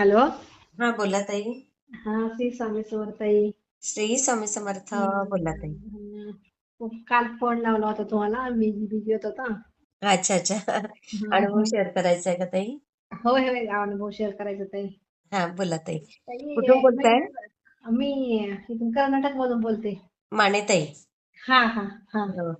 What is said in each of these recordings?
Hello? हा बोला ताई. हा श्री स्वामी समर्थाई श्री स्वामी समर्थ बोला ताई. काल फोन लावला होता तुम्हाला मी बिझी होत होता. अच्छा अच्छा. अनुभव शेअर करायचा आहे का ताई? होय होय अनुभव शेअर करायचा ताई. हा बोला ताई. कुठून बोलताय? मी इथून कर्नाटक मधून बोलते. माने ताई हा हा हा. हो.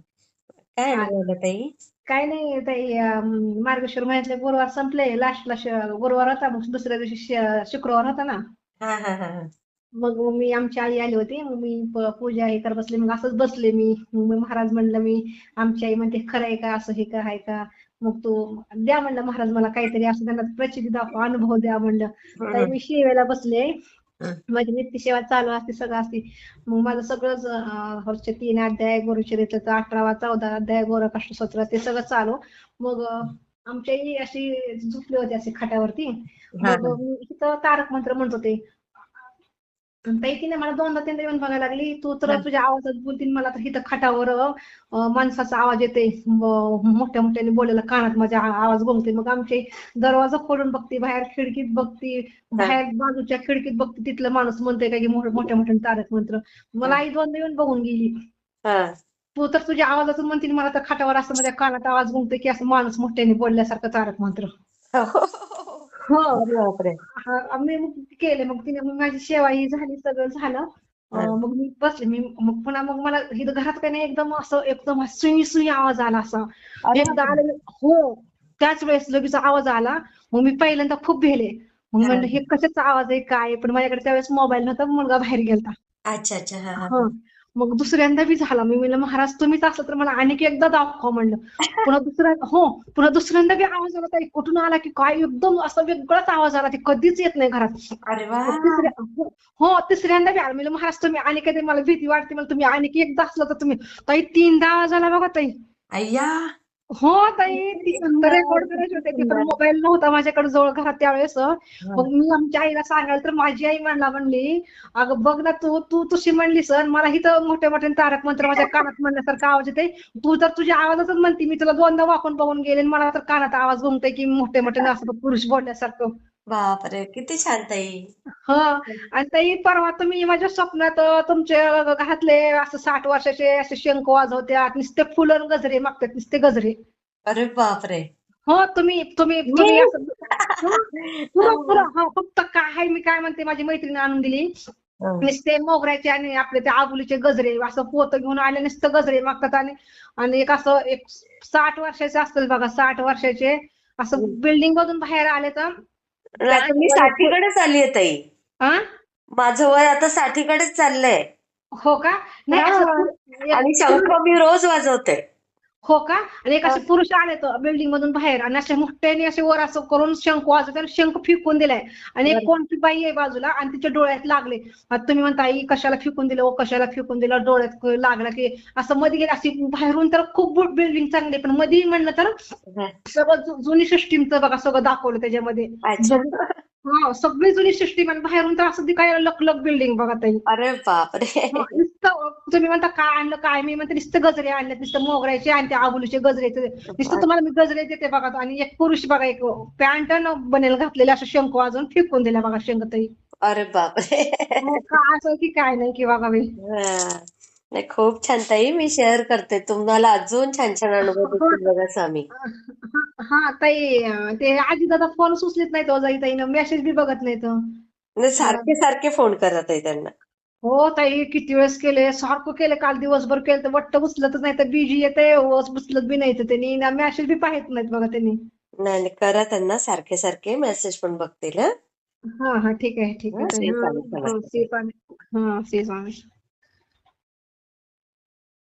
काय अनुभव ताई? काय नाही ताई अं, मार्गशीर्ष महिन्यातले गुरुवार संपले. लास्टला गुरुवार होता मग दुसऱ्या दिवशी शुक्रवार होता ना. हा हा हा हा. मग मी आमची आई आली होती. मग मी पूजा हे करत बसले. मग असंच बसले मी. मग मी महाराज म्हणलं मी आमची आई म्हणते खरं आहे का? असं हे का? आहे का? मग तू द्या म्हणलं महाराज मला काहीतरी असं त्यांना प्रचिती दाखवा अनुभव द्या म्हणलं. मी शेवेला बसले. माझी नित्य सेवा चालू असते सगळं असते. मग माझं सगळंच अं, हरचे तीन अध्याय गुरुचरित्राचा अठरावा चौदा अध्याय गोरकाष्टस्तोत्र ते सगळं चालू. मग अं, आमची आई अशी झोपली होती अशी खाट्यावरती. मग इथं तारक मंत्र म्हणत होते. ताई तिने मला दोनदा तीनदा येऊन बघायला लागली. तू तर हा. तुझ्या आवाजात बोलतील मला तर इथं खाटावर माणसाचा आवाज येते मोठ्या मोठ्याने बोलायला कानात माझ्या आवाज घुमते मग आमचे दरवाजा खोलून बघते बाहेर खिडकीत बघते बाहेर बाजूच्या खिडकीत बघते तिथलं माणूस म्हणतोय का की मोठ्या मोठ्या मोठ्या तारक मंत्र. मला आई दोनदा येऊन बघून गेली. हा. तू तर तुझ्या आवाजातून म्हणतील मला तर खाटावर असं माझ्या कानात आवाज घुमतोय की असं माणूस मोठ्याने बोलल्यासारखं तारक मंत्र. हो बापरे. हा मी मग केले. मग तिने मग माझी सेवा ही झाली सगळं झालं. हा. मग मी बसले. मी मग पुन्हा मग मला इथं घरात काही नाही एकदम असं एकदम सुई सुई आवाज आला असा. एकदा आले हो त्याच वेळेस लगेच आवाज आला. मग मी पहिल्यांदा खूप भेले. मग हा. म्हणलं हे. कशाचा आवाज आहे काय? पण माझ्याकडे त्यावेळेस मोबाईल नव्हता मुलगा बाहेर गेलता. अच्छा अच्छा. हा हा. हा. मग दुसऱ्यांदा बी झाला. मी म्हणलं महाराज तुम्हीच असलं तर मला आणखी एकदा दाखवा म्हणलं. पुन्हा दुसऱ्या हो. पुन्हा दुसऱ्यांदा बी आवाज आला ताई. कुठून आला की काय? एकदम असा वेगळाच आवाज आला. ते कधीच येत नाही घरात. हो हो, तिसऱ्यांदा बी आला. म्हणलं महाराज तुम्ही आणि काहीतरी मला भीती वाटते. मला तुम्ही आणखी एकदा असलं तर तुम्ही ताई तीनदा आवाज आला बघा ताई. अय्या. हो ताई. रेकॉर्ड करायचे होते. ते पण मोबाईल नव्हता माझ्याकडे जवळ घरात त्यावेळेस. मग मी आमच्या आईला सांगायला तर माझी आई म्हणला म्हणली अगं बघ ना तू तू तुशी म्हणली सर मला इथं मोठे मोठे तारक मंत्र माझ्या कानात म्हणल्यासारखं आवाज येते तू तर तुझ्या आवाजातच म्हणते मी तुला दोनदा वाकून बघून गेले आणि मला तर कानात आवाज घुमतोय की मोठे मोठे असं पुरुष बोलल्यासारखं. बापरे किती छान ताई. ह आणि ताई परवा तुम्ही माझ्या स्वप्नात अं, तुमचे घरातले असं साठ वर्षाचे असे शंख वाजवत्यात नुसते फुलं आणि गजरे मागतात नुसते गजरे. अरे बापरे. हो तुम्ही तुम्ही तुम्ही असं पुरं पुरं हा फक्त काय आहे मी काय म्हणते माझी मैत्रीण आणून दिली. हा. नुसते मोगऱ्याचे आणि आपले ते आबुलीचे गजरे असं पोतं घेऊन आले नुसतं गजरे मागतात आणि आणि एक असं एक साठ वर्षाचे असतील बघा साठ वर्षाचे असं बिल्डिंग मधून बाहेर आले तर आता मी साठीकडेच आलीये ताई. हा माझं वय आता साठीकडेच चाललंय. हो का? नाही असं. पु- आणि शंख मी रोज वाजवते. हो का? आणि एक असे पुरुष आले तर बिल्डिंग मधून बाहेर आणि असे मोठ्याने असे वर असं करून शंख वाजवत आणि शंख फेकून दिलाय. आणि एक. कोणती बाई आहे बाजूला आणि तिच्या डोळ्यात लागले. तुम्ही म्हणता आई कशाला फेकून दिलं ओ कशाला फेकून दिलं? डोळ्यात लागला की असं मध्ये गेलं अशी बाहेरून तर खूप बिल्डिंग चांगली आहे, पण मध्ये म्हणलं तर हा. सगळं जुनी सिस्टीमचं बघा सगळं दाखवलं त्याच्यामध्ये. अच्छा. हा सगळी जुनी सिस्टीम आणि बाहेरून तर असं काय लक बिल्डिंग बघा ताई. अरे बापरे. हो, तुम्ही म्हणता काय आणलं काय? मी म्हणते नुसतं गजरे आणले नुसतं मोगऱ्याचे आणि ते आबुलीचे गजरे नुसतं तुम्हाला मी गजरे देते बघा आणि एक पुरुष बघा एक पॅन्ट बनेल घातलेले असं शंख वाजवून फेकून दिला बघा शंख ताई अरे बापरे. हो, काय असं की काय नाही की बघा मी हा. नाही खूप छान ताई. मी शेअर करते. तुम्हाला अजून छान छान अनुभव बघा स्वामी. हा ताई ते आजी दादा फोन उचलीत नाही तो जाई ताईनं. मेसेज बी बघत नाही तो सारखे सारखे फोन करत आहे त्यांना. हो ताई किती वेळेस केले? सारखं केले काल दिवसभर केलं तर वट्ट उचलतच नाही तर बिजी येते उचलत बी नाही तर त्यांनी मेसेज बी पाहत नाहीत बघा त्यांनी. नाही नाही, करा त्यांना सारखे सारखे मेसेज पण बघतील हा. हा हा ठीक आहे ठीक आहे हा, ताई. श्री हा, स्वामी हा, समर्थ. श्री स्वामी हा श्री स्वामी.